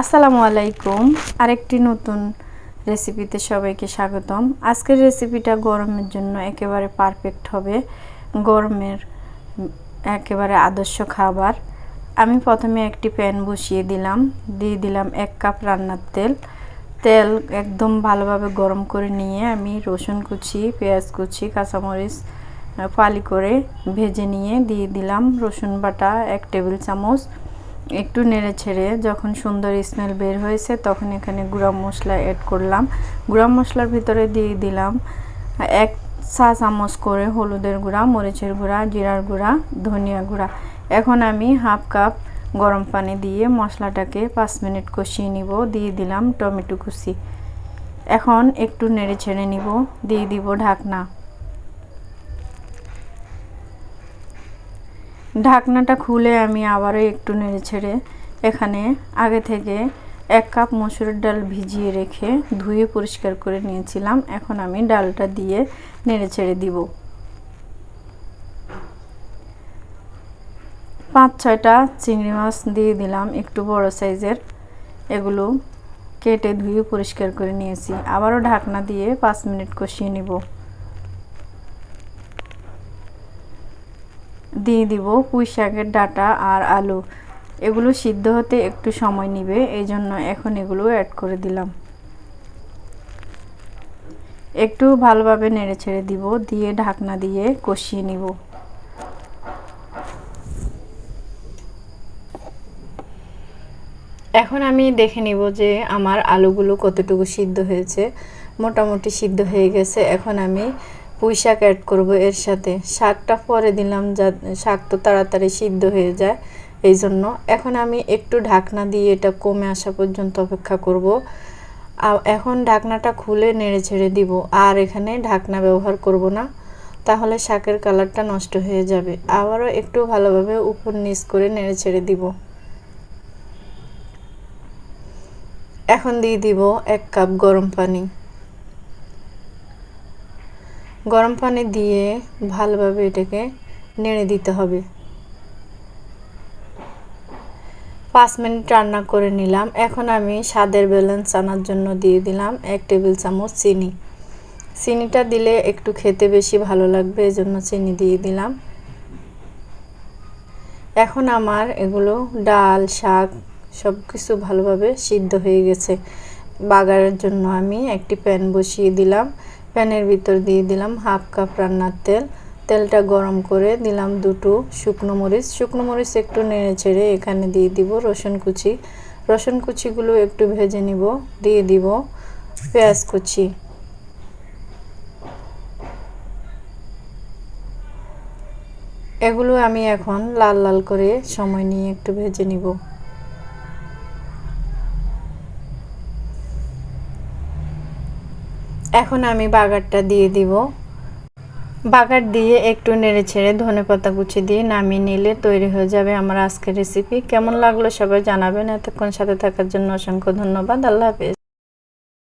আসসালামু আলাইকুম। আরেকটি নতুন রেসিপিতে সবাইকে স্বাগতম। আজকের রেসিপিটা গরমের জন্য একেবারে পারফেক্ট হবে। গরমের একেবারে আদর্শ খাবার। আমি প্রথমে একটি প্যান বসিয়ে দিলাম। দিয়ে দিলাম এক কাপ রান্নার তেল। তেল একদম ভালোভাবে গরম করে নিয়ে আমি রসুন কুচি, পেঁয়াজ কুচি, কাঁচামরিচ, ফালি করে ভেজে নিয়ে দিয়ে দিলাম রসুন বাটা এক টেবিল চামচ। একটু নেড়ে ছেড়ে যখন সুন্দর স্মেল বের হয়েছে, তখন এখানে গুঁড়া মশলা অ্যাড করলাম। গুঁড়া মশলার ভিতরে দিয়ে দিলাম এক চা চামচ করে হলুদের গুঁড়া, মরিচের গুঁড়া, জিরার গুঁড়া, ধনিয়া গুঁড়া। এখন আমি হাফ কাপ গরম পানি দিয়ে মশলাটাকে পাঁচ মিনিট কষিয়ে নিব। দিয়ে দিলাম টমেটো কুচি। এখন একটু নেড়ে ছেড়ে নিব। দিয়ে দিব ঢাকনা। ঢাকনাটা খুলে আমি আবারও একটু নেড়ে ছেড়ে এখানে আগে থেকে এক কাপ মসুরের ডাল ভিজিয়ে রেখে ধুয়ে পরিষ্কার করে নিয়েছিলাম। এখন আমি ডালটা দিয়ে নেড়ে ছেড়ে দিব। পাঁচ, ছয়টা চিংড়ি মাছ দিয়ে দিলাম একটু বড় সাইজের। এগুলো কেটে ধুয়ে পরিষ্কার করে নিয়েছি। আবারও ঢাকনা দিয়ে পাঁচ মিনিট কষিয়ে নিব। দিয়ে দিব পুঁই শাকের ডাটা আর আলু। এগুলো সিদ্ধ হতে একটু সময় নেবে এই জন্য এখন এগুলো অ্যাড করে দিলাম। একটু ভালোভাবে নেড়ে ছেড়ে দিব, দিয়ে ঢাকনা দিয়ে কষিয়ে নিব। এখন আমি দেখে নিব যে আমার আলুগুলো কতটুকু সিদ্ধ হয়েছে। মোটামুটি সিদ্ধ হয়ে গেছে, এখন আমি পুঁই শাক অ্যাড করব এর সাথে। শাকটা পরে দিলাম যা শাক তো তাড়াতাড়ি সিদ্ধ হয়ে যায় এই জন্য এখন আমি একটু ঢাকনা দিয়ে এটা কমে আসা পর্যন্ত অপেক্ষা করব। এখন ঢাকনাটা খুলে নেড়ে ছেড়ে দিব। আর এখানে ঢাকনা ব্যবহার করব না, তাহলে শাকের কালারটা নষ্ট হয়ে যাবে। আবারও একটু ভালোভাবে উপর নিচ করে নেড়ে ছেড়ে দিব। এখন দিয়ে দিব এক কাপ গরম পানি। গরম পানি দিয়ে ভালোভাবে এটাকে নেড়ে দিতে হবে। পাঁচ মিনিট রান্না করে নিলাম। এখন আমি স্বাদের ব্যালেন্স আনার জন্য দিয়ে দিলাম এক টেবিল চামচ চিনি। চিনিটা দিলে একটু খেতে বেশি ভালো লাগবে, এজন্য চিনি দিয়ে দিলাম। এখন আমার এগুলো ডাল, শাক সব কিছু ভালোভাবে সিদ্ধ হয়ে গেছে। বাগারের জন্য আমি একটি প্যান বসিয়ে দিলাম। প্যানের ভিতর দিয়ে দিলাম হাফ কাপ রান্নার তেল। তেলটা গরম করে দিলাম দুটো শুকনো মরিচ। শুকনো মরিচ একটু নেড়ে ছেড়ে এখানে দিয়ে দিব রসুন কুচি। রসুন কুচিগুলো একটু ভেজে নিব, দিয়ে দিব পেঁয়াজ কুচি। এগুলো আমি এখন লাল লাল করে সময় নিয়ে একটু ভেজে নিব। এখন আমি বাগারটা দিয়ে দিব। বাগার দিয়ে একটু নেড়ে ছেড়ে ধনে পাতা কুচি দিয়ে নামিয়ে নিলে তৈরি হয়ে যাবে আমার আজকের রেসিপি কেমন লাগল সবাই জানাবেন। এতক্ষণ সাথে থাকার জন্য অসংখ্য ধন্যবাদ। আল্লাহ হাফেজ।